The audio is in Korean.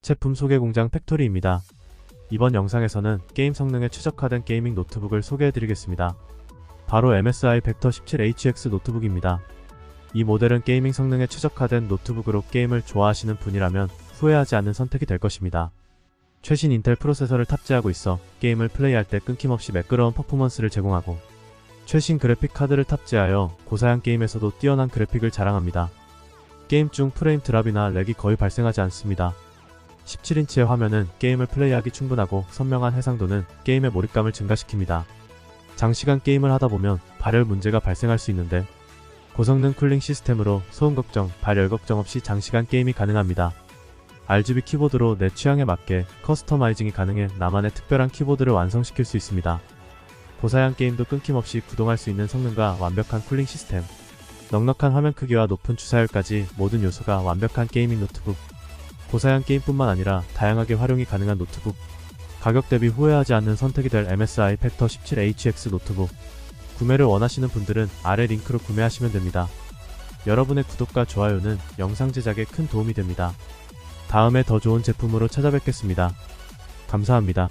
제품 소개 공장 팩토리입니다. 이번 영상에서는 게임 성능에 최적화된 게이밍 노트북을 소개해드리겠습니다. 바로 MSI 벡터 17HX 노트북입니다. 이 모델은 게이밍 성능에 최적화된 노트북으로 게임을 좋아하시는 분이라면 후회하지 않는 선택이 될 것입니다. 최신 인텔 프로세서를 탑재하고 있어 게임을 플레이할 때 끊김없이 매끄러운 퍼포먼스를 제공하고 최신 그래픽 카드를 탑재하여 고사양 게임에서도 뛰어난 그래픽을 자랑합니다. 게임 중 프레임 드랍이나 렉이 거의 발생하지 않습니다. 17인치의 화면은 게임을 플레이하기 충분하고 선명한 해상도는 게임의 몰입감을 증가시킵니다. 장시간 게임을 하다 보면 발열 문제가 발생할 수 있는데 고성능 쿨링 시스템으로 소음 걱정, 발열 걱정 없이 장시간 게임이 가능합니다. RGB 키보드로 내 취향에 맞게 커스터마이징이 가능해 나만의 특별한 키보드를 완성시킬 수 있습니다. 고사양 게임도 끊김없이 구동할 수 있는 성능과 완벽한 쿨링 시스템, 넉넉한 화면 크기와 높은 주사율까지 모든 요소가 완벽한 게이밍 노트북. 고사양 게임뿐만 아니라 다양하게 활용이 가능한 노트북. 가격 대비 후회하지 않는 선택이 될 MSI 팩터 17HX 노트북. 구매를 원하시는 분들은 아래 링크로 구매하시면 됩니다. 여러분의 구독과 좋아요는 영상 제작에 큰 도움이 됩니다. 다음에 더 좋은 제품으로 찾아뵙겠습니다. 감사합니다.